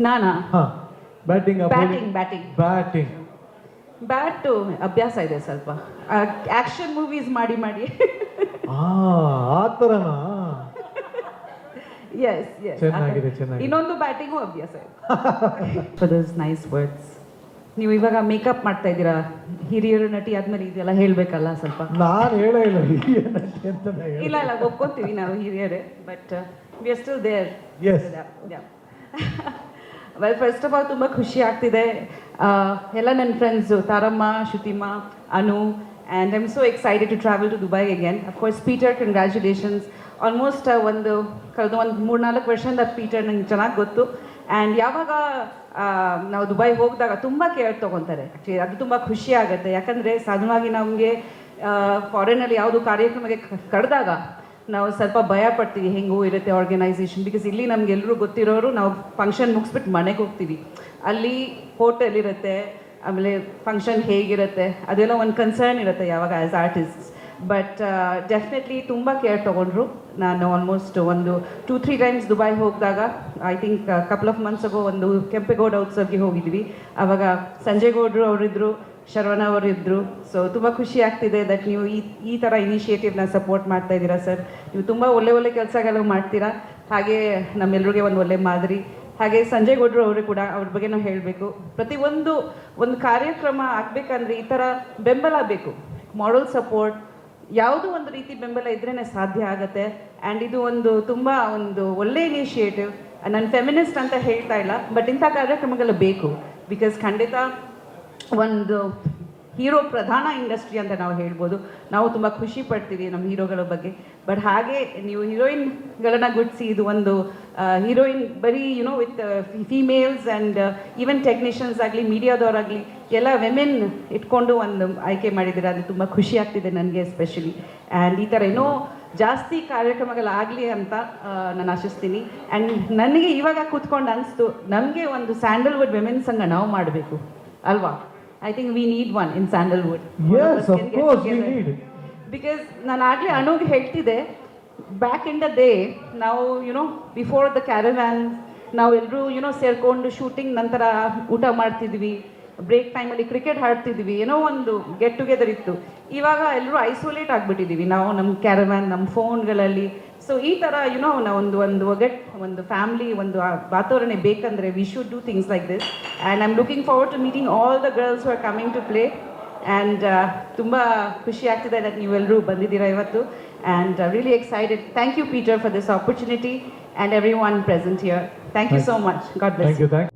ನಾನಾ? Batting batting batting. Batting. Bat ಅಭ್ಯಾಸ ಇದೆ ಸ್ವಲ್ಪ. ಆಕ್ಷನ್ ಮೂವೀಸ್ ಮಾಡಿ ಮಾಡಿ. ಆ ಥರನಾ ಎಸ್ ಎಸ್ ಚೆನ್ನಾಗಿದೆ, ಚೆನ್ನಾಗಿದೆ. ಇನ್ನೊಂದು ಬ್ಯಾಟಿಂಗು ಅಭ್ಯಾಸ ಇದೆ. ಫಾರ್ ದಿಸ್ ನೈಸ್ ವರ್ಡ್ಸ್ ನೀವು ಇವಾಗ ಮೇಕಪ್ ಮಾಡ್ತಾ ಇದ್ದೀರಾ? ಹಿರಿಯರು ನಟಿ ಆದ್ಮೇಲೆ ಇದೆಲ್ಲ ಹೇಳ್ಬೇಕಲ್ಲ ಸ್ವಲ್ಪ. ನಾನು ಹೇಳೇ ಇಲ್ಲ ಹಿರಿಯ ನಟಿ ಅಂತ ನಾ ಹೇಳೇ ಇಲ್ಲ ಇಲ್ಲ ಒಪ್ಕೊಂತೀವಿ ನಾವು ಹಿರಿಯರೇ but we are still there Yes. Well first of all ತುಂಬ ಖುಷಿ ಆಗ್ತಿದೆ. ಎಲ್ಲ ನನ್ನ ಫ್ರೆಂಡ್ಸು ತಾರಮ್ಮ ಶ್ರುತಿಮ್ಮ Anu and I am so excited to travel to Dubai again of course Peter congratulations almost ಒಂದು, ಕಳೆದ ಒಂದು ಮೂರ್ನಾಲ್ಕು ವರ್ಷದಿಂದ ಪೀಟರ್ ನಂಗೆ ಚೆನ್ನಾಗಿ ಗೊತ್ತು. ಆ್ಯಂಡ್ ಯಾವಾಗ ನಾವು ದುಬೈ ಹೋಗಿದಾಗ ತುಂಬ ಕೇರ್ ತೊಗೊತಾರೆ. ಆ್ಯಕ್ಚುಲಿ ಅದು ತುಂಬ ಖುಷಿ ಆಗುತ್ತೆ. ಯಾಕಂದರೆ ಸಾಧಾರಣವಾಗಿ ನಮಗೆ ಫಾರಿನಲ್ಲಿ ಯಾವುದು ಕಾರ್ಯಕ್ರಮಕ್ಕೆ ಕರೆದಾಗ ನಾವು ಸ್ವಲ್ಪ ಭಯ ಪಡ್ತೀವಿ, ಹೆಂಗೂ ಇರುತ್ತೆ ಆರ್ಗನೈಸೇಷನ್ ಬಿಕಾಸ್ ಇಲ್ಲಿ ನಮ್ಗೆಲ್ಲರೂ ಗೊತ್ತಿರೋರು ನಾವು ಫಂಕ್ಷನ್ ಮುಗಿಸ್ಬಿಟ್ಟು ಮನೆಗೆ ಹೋಗ್ತೀವಿ. ಅಲ್ಲಿ ಹೋಟೆಲ್ ಇರುತ್ತೆ, ಆಮೇಲೆ ಫಂಕ್ಷನ್ ಹೇಗಿರುತ್ತೆ, ಅದೆಲ್ಲ ಒಂದು ಕನ್ಸರ್ನ್ ಇರುತ್ತೆ ಯಾವಾಗ ಆ್ಯಸ್ ಆರ್ಟಿಸ್ಟ್ ಬಟ್ ಡೆಫಿನೆಟ್ಲಿ ತುಂಬ ಕೇರ್ ತೊಗೊಂಡ್ರು. ನಾನು ಆಲ್ಮೋಸ್ಟ್ ಒಂದು two three times Dubai ಹೋಗಿದಾಗ I think couple of months ago ಒಂದು ಕೆಂಪೇಗೌಡ ಉತ್ಸವಕ್ಕೆ ಹೋಗಿದ್ವಿ. ಆವಾಗ ಸಂಜಯ್ ಗೌಡ್ರು ಅವರಿದ್ದರು ಶರವಣ ಅವರು ಇದ್ದರು ಸೊ ತುಂಬ ಖುಷಿ ಆಗ್ತಿದೆ ದಟ್ ನೀವು ಈ ಈ ಥರ ಇನಿಷಿಯೇಟಿವ್ನ ಸಪೋರ್ಟ್ ಮಾಡ್ತಾ ಇದ್ದೀರಾ ಸರ್ ನೀವು ತುಂಬ ಒಳ್ಳೆ ಒಳ್ಳೆ ಕೆಲಸಗಳು ಮಾಡ್ತೀರಾ. ಹಾಗೆ ನಮ್ಮೆಲ್ಲರಿಗೆ ಒಂದು ಒಳ್ಳೆ ಮಾದರಿ. ಹಾಗೆ ಸಂಜಯ್ ಗೌಡ್ರು ಅವರು ಕೂಡ ಅವ್ರ ಬಗ್ಗೆ ನಾವು ಹೇಳಬೇಕು. ಪ್ರತಿಯೊಂದು ಒಂದು ಕಾರ್ಯಕ್ರಮ ಆಗಬೇಕಂದ್ರೆ ಈ ಥರ ಬೆಂಬಲ ಬೇಕು. ಮಾಡಲ್ ಸಪೋರ್ಟ್ ಯಾವುದೋ ಒಂದು ರೀತಿ ಬೆಂಬಲ ಇದ್ರೇ ಸಾಧ್ಯ ಆಗುತ್ತೆ. ಆ್ಯಂಡ್ ಇದು ಒಂದು ತುಂಬ ಒಂದು ಒಳ್ಳೆ ಇನಿಷಿಯೇಟಿವ್ ನಾನು ಫೆಮಿನಿಸ್ಟ್ ಅಂತ ಹೇಳ್ತಾ ಇಲ್ಲ ಬಟ್ ಇಂಥ ಕಾರ್ಯಕ್ರಮಗಳು ಬೇಕು. ಬಿಕಾಸ್ ಖಂಡಿತ ಒಂದು ಹೀರೋ ಪ್ರಧಾನ ಇಂಡಸ್ಟ್ರಿ ಅಂತ ನಾವು ಹೇಳ್ಬೋದು. ನಾವು ತುಂಬ ಖುಷಿ ಪಡ್ತೀವಿ ನಮ್ಮ ಹೀರೋಗಳ ಬಗ್ಗೆ. ಬಟ್ ಹಾಗೆ ನೀವು ಹೀರೋಯಿನ್ಗಳನ್ನ ಗುಡ್ಸಿ ಇದು ಒಂದು ಹೀರೋಯಿನ್ ಬರೀ you know with females and even technicians ಆಗಲಿ, ಮೀಡಿಯಾದವರಾಗಲಿ, ಎಲ್ಲ ವೆಮೆನ್ ಇಟ್ಕೊಂಡು ಒಂದು ಆಯ್ಕೆ ಮಾಡಿದ್ದೀರ. ಅದು ತುಂಬ ಖುಷಿ ಆಗ್ತಿದೆ ನನಗೆ ಎಸ್ಪೆಷಲಿ ಆ್ಯಂಡ್ ಈ ಥರ ಏನೋ ಜಾಸ್ತಿ ಕಾರ್ಯಕ್ರಮಗಳಾಗಲಿ ಅಂತ ನಾನು ಆಶಿಸ್ತೀನಿ. ಆ್ಯಂಡ್ ನನಗೆ ಇವಾಗ ಕೂತ್ಕೊಂಡು ಅನಿಸ್ತು, ನಮಗೆ ಒಂದು ಸ್ಯಾಂಡಲ್ವುಡ್ ವೆಮೆನ್ ಸಂಘ ನಾವು ಮಾಡಬೇಕು. ಅಲ್ವಾ? I think we need one in Sandalwood Yes, of course, we need. Because ನಾನು ಆಗಲೇ ಅನುಗೆ ಹೇಳ್ತಿದ್ದೆ ಬ್ಯಾಕ್ ಇನ್ ದ ಡೇ ನಾವು you know before the caravan ನಾವು ಎಲ್ಲರೂ ಯುನೋ ಸೇರ್ಕೊಂಡು ಶೂಟಿಂಗ್ ನಂತರ ಊಟ ಮಾಡ್ತಿದ್ವಿ ಬ್ರೇಕ್ ಟೈಮಲ್ಲಿ ಕ್ರಿಕೆಟ್ ಆಡ್ತಿದ್ವಿ ಏನೋ ಒಂದು ಗೆಟ್ ಟುಗೆದರ್ ಇತ್ತು. ಇವಾಗ ಎಲ್ಲರೂ ಐಸೋಲೇಟ್ ಆಗಿಬಿಟ್ಟಿದ್ದೀವಿ ನಾವು ನಮ್ಮ ಕ್ಯಾರವ್ಯಾನ್ ನಮ್ಮ ಫೋನ್ಗಳಲ್ಲಿ ಸೊ ಈ ಥರ ಯುನೋ ನಾವು ಒಂದು ಒಂದು ಒಗಟ್ ಒಂದು ಫ್ಯಾಮ್ಲಿ ಒಂದು ವಾತಾವರಣೆ ವಾತಾವರಣ ಬೇಕಂದರೆ we should do things like this and I am looking forward to meeting all the girls are coming to play and ತುಂಬ ಖುಷಿ ಆಗ್ತಿದೆ that ನೀವೆಲ್ಲರೂ ಬಂದಿದ್ದೀರಾ ಇವತ್ತು. And really excited thank you Peter for this opportunity and everyone present here thank you so much God bless thank you thank